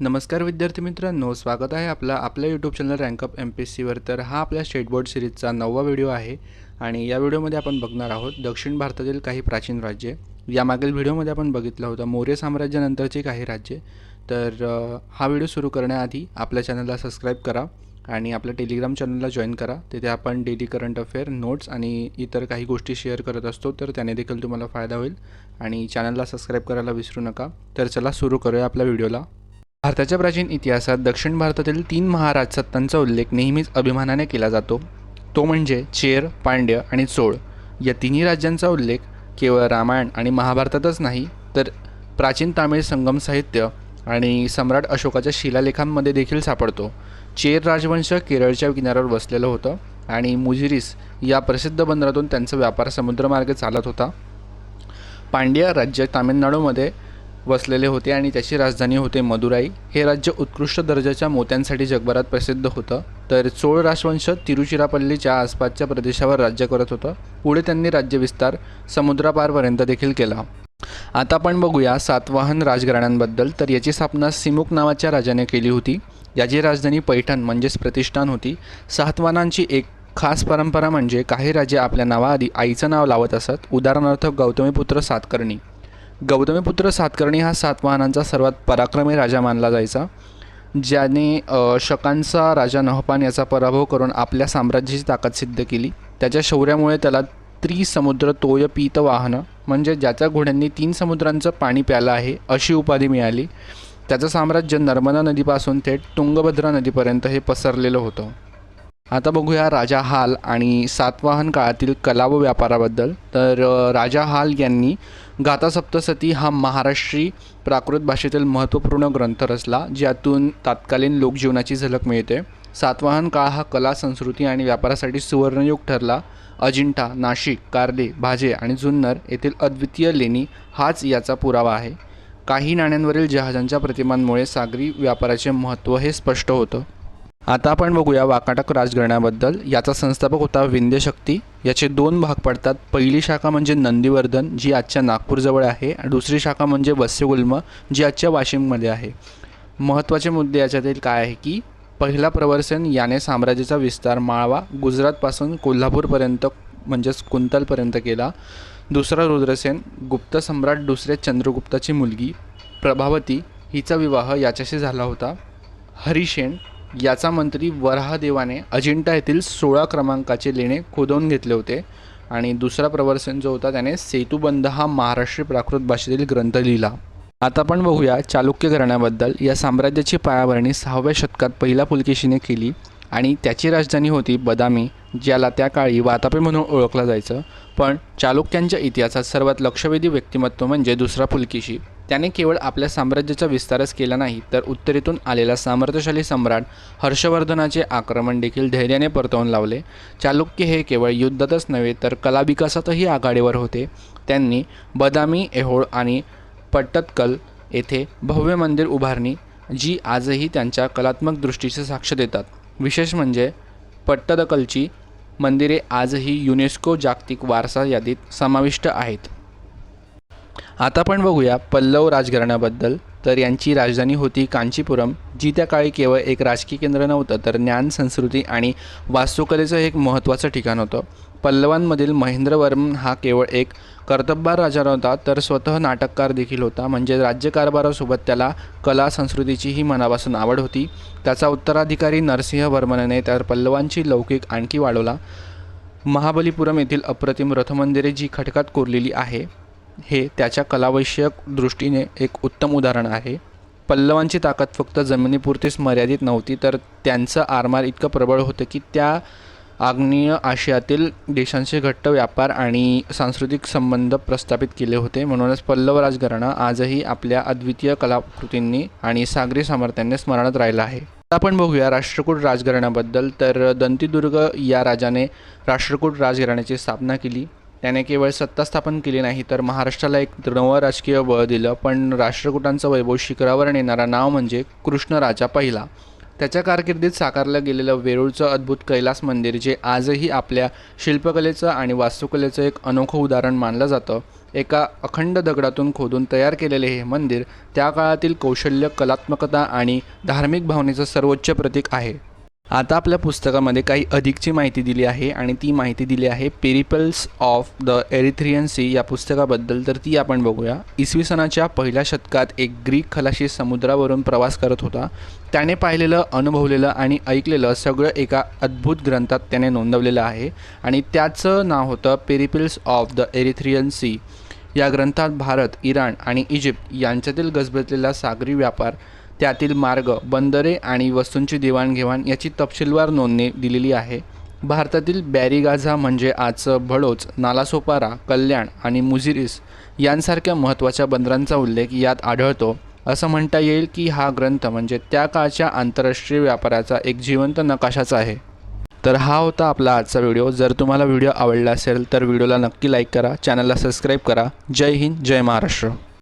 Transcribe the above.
नमस्कार विद्यार्थी मित्रांनो स्वागत आहे आपला आपल्या YouTube channel rank up M P S सीवर तर हा आपल्या स्टेट बोर्ड सिरीजचा नववा व्हिडिओ आहे आणि या व्हिडिओमध्ये आपण बघणार आहोत दक्षिण भारतातील काही प्राचीन राज्ये. यामागील व्हिडिओमध्ये आपण बघितलं होतं मौर्य साम्राज्यानंतरची काही राज्ये. तर हा व्हिडिओ सुरू करण्याआधी आपल्या चॅनलला सबस्क्राईब करा आणि आपल्या टेलिग्राम चॅनलला जॉईन करा. तिथे आपण डेली करंट अफेअर नोट्स आणि इतर काही गोष्टी शेअर करत असतो तर त्याने देखील तुम्हाला फायदा होईल. आणि चॅनलला सबस्क्राईब करायला विसरू नका. तर चला सुरू करूया आपल्या व्हिडिओला भारताच्या प्राचीन इतिहासात दक्षिण भारतातील तीन महाराज सत्तांचा उल्लेख नेहमीच अभिमानाने केला जातो. तो म्हणजे चेर पांड्य आणि चोळ. या तिन्ही राज्यांचा उल्लेख केवळ रामायण आणि महाभारतातच नाही तर प्राचीन तामिळ संगम साहित्य आणि सम्राट अशोकाच्या शिलालेखांमध्ये देखील सापडतो. चेर राजवंश केरळच्या किनाऱ्यावर वसलेलं होतं आणि मुजिरीस या प्रसिद्ध बंदरातून त्यांचा व्यापार समुद्रमार्गे चालत होता. पांड्या राज्य तामिळनाडूमध्ये वसलेले होते आणि त्याची राजधानी होते मदुराई. हे राज्य उत्कृष्ट दर्जाच्या मोत्यांसाठी जगभरात प्रसिद्ध होतं. तर चोळ राजवंश तिरुचिरापल्लीच्या आसपासच्या प्रदेशावर राज्य करत होतं. पुढे त्यांनी राज्यविस्तार समुद्रापारपर्यंत देखील केला. आता आपण बघूया सातवाहन राजघराण्यांबद्दल. तर याची स्थापना सिमुक नावाच्या राजाने केली होती. याची राजधानी पैठण म्हणजेच प्रतिष्ठान होती. सातवाहनांची एक खास परंपरा म्हणजे काही राजे आपल्या नावाआधी आईचं नाव लावत असत. उदाहरणार्थ गौतमीपुत्र सातकर्णी. गौतमीपुत्र सातकर्णी हा सातवाहनांचा सर्वात पराक्रमी राजा मानला जायचा ज्याने शकांचा राजा नहपान याचा पराभव करून आपल्या साम्राज्याची ताकद सिद्ध केली. त्याच्या शौर्यामुळे त्याला त्रिसमुद्र तोय पीत वाहनं म्हणजे ज्याच्या घोड्यांनी तीन समुद्रांचं पाणी प्यालं आहे अशी उपाधी मिळाली. त्याचं साम्राज्य नर्मदा नदीपासून थेट तुंगभद्रा नदीपर्यंत हे पसरलेलं होतं. आता बघूया राजा हाल आणि सातवाहन काळातील कला व व्यापाराबद्दल. तर राजा हाल यांनी गाथा सप्तसती हा महाराष्ट्री प्राकृत भाषेतील महत्त्वपूर्ण ग्रंथ रचला ज्यातून तात्कालीन लोकजीवनाची झलक मिळते. सातवाहन काळ हा कला संस्कृती आणि व्यापारासाठी सुवर्णयुग ठरला. अजिंठा नाशिक कार्ले भाजे आणि जुन्नर येथील अद्वितीय लेणी हाच याचा पुरावा आहे. काही नाण्यांवरील जहाजांच्या प्रतिमांमुळे सागरी व्यापाराचे महत्त्व हे स्पष्ट होतं. आता आपण बघूया वाकाटक राजघराण्याबद्दल. याचा संस्थापक होता विंध्यशक्ती याचे दोन भाग पडतात. पहिली शाखा म्हणजे नंदीवर्धन जी आजच्या नागपूरजवळ आहे आणि दुसरी शाखा म्हणजे वस्यगुल्म जी आजच्या वाशिममध्ये आहे. महत्त्वाचे मुद्दे याच्यातील काय आहे की पहिला प्रवर्सन याने साम्राज्याचा विस्तार माळवा गुजरातपासून कोल्हापूरपर्यंत म्हणजेच कुंतलपर्यंत केला. दुसरा रुद्रसेन गुप्त सम्राट दुसऱ्या चंद्रगुप्ताची मुलगी प्रभावती हिचा विवाह याच्याशी झाला होता. हरिशेन याचा मंत्री वराहदेवाने अजिंठा येथील सोळा क्रमांकाचे लेणे खोदवून घेतले होते. आणि दुसरा प्रवर्सन जो होता त्याने सेतुबंध हा महाराष्ट्रीय प्राकृत भाषेतील ग्रंथ लिहिला. आता आपण बघूया चालुक्य घराण्याबद्दल. या साम्राज्याची पायाभरणी सहाव्या शतकात पहिल्या पुलकेशीने केली आणि त्याची राजधानी होती बदामी ज्याला त्या काळी वातापे म्हणून ओळखलं जायचं. पण चालुक्यांच्या इतिहासात सर्वात लक्षवेधी व्यक्तिमत्व म्हणजे दुसरा पुलकेशी. त्याने केवळ आपल्या साम्राज्याचा विस्तारच केला नाही तर उत्तरेतून आलेला सामर्थ्यशाली सम्राट हर्षवर्धनाचे आक्रमण देखील धैर्याने परतवून लावले. चालुक्य हे केवळ युद्धातच नव्हे तर कलाविकासातही आघाडीवर होते. त्यांनी बदामी एहोळ आणि पट्टत्कल येथे भव्य मंदिर उभारणी जी आजही त्यांच्या कलात्मक दृष्टीचे साक्ष देतात. विशेष म्हणजे पट्टदकलची मंदिरे आजही युनेस्को जागतिक वारसा यादीत समाविष्ट आहेत. आता आपण बघूया पल्लव राजघराण्याबद्दल. तर यांची राजधानी होती कांचीपुरम जी त्या काळी केवळ एक राजकीय केंद्र नव्हतं तर ज्ञान संस्कृती आणि वास्तुकलेचं एक महत्त्वाचं ठिकाण होतं. पल्लवांमधील महेंद्रवर्मन हा केवळ एक कर्तबगार राजा नव्हता तर स्वतः नाटककार देखील होता. म्हणजे राज्यकारभारासोबत त्याला कला संस्कृतीचीही मनापासून आवड होती. त्याचा उत्तराधिकारी नरसिंहवर्मनने तर पल्लवांची लौकिक आणखी वाढवला. महाबलीपुरम येथील अप्रतिम रथमंदिरे जी खटकात कोरलेली आहे. हे त्याच्या कलावैषयक दृष्टीने एक उत्तम उदाहरण आहे. पल्लवांची ताकद फक्त जमिनीपुरतीच मर्यादित नव्हती तर त्यांचं आरमार इतकं प्रबळ होतं की त्या आग्नेय आशियातील देशांशी घट्ट व्यापार आणि सांस्कृतिक संबंध प्रस्थापित केले होते. म्हणूनच पल्लव राजघराणं आजही आपल्या अद्वितीय कलाकृतींनी आणि सागरी सामर्थ्याने स्मरणात राहिलं आहे. आपण बघूया राष्ट्रकूट राजघराण्याबद्दल. तर दंतीदुर्ग या राजाने राष्ट्रकूट राजघराण्याची स्थापना केली. त्याने केवळ सत्ता स्थापन केली नाही तर महाराष्ट्राला एक नवं राजकीय बळ दिलं. पण राष्ट्रकुटांचं वैभव शिखरावर नेणारा नाव म्हणजे कृष्णराजा पहिला. त्याच्या कारकिर्दीत साकारलं गेलेलं वेरूळचं अद्भुत कैलास मंदिर जे आजही आपल्या शिल्पकलेचं आणि वास्तुकलेचं एक अनोखं उदाहरण मानलं जातं. एका अखंड दगडातून खोदून तयार केलेले हे मंदिर त्या काळातील कौशल्य कलात्मकता आणि धार्मिक भावनेचं सर्वोच्च प्रतीक आहे. आता आपल्या पुस्तकामध्ये काही अधिकची माहिती दिली आहे आणि ती माहिती दिली आहे Periplus of the Erythraean Sea या पुस्तकाबद्दल तर ती आपण बघूया. इसवी सनाच्या पहिल्या शतकात एक ग्रीक खलाशी समुद्रावरून प्रवास करत होता. त्याने पाहिलेलं अनुभवलेलं आणि ऐकलेलं सगळं एका अद्भुत ग्रंथात त्याने नोंदवलेलं आहे आणि त्याचं नाव होतं Periplus of the Erythraean Sea या ग्रंथात भारत इराण आणि इजिप्त यांच्यातील गजबजलेला सागरी व्यापार त्यातील मार्ग बंदरे आणि वस्तूंची देवाणघेवाण याची तपशीलवार नोंदणी दिलेली आहे. भारतातील बॅरिगाझा म्हणजे आजचं भडोच नालासोपारा कल्याण आणि मुझिरिस यांसारख्या महत्त्वाच्या बंदरांचा उल्लेख यात आढळतो. असं म्हणता येईल की हा ग्रंथ म्हणजे त्या काळच्या आंतरराष्ट्रीय व्यापाराचा एक जिवंत नकाशाच आहे. तर हा होता आपला आजचा व्हिडिओ. जर तुम्हाला व्हिडिओ आवडला असेल तर व्हिडिओला नक्की लाईक करा चॅनलला सबस्क्राईब करा. जय हिंद जय महाराष्ट्र.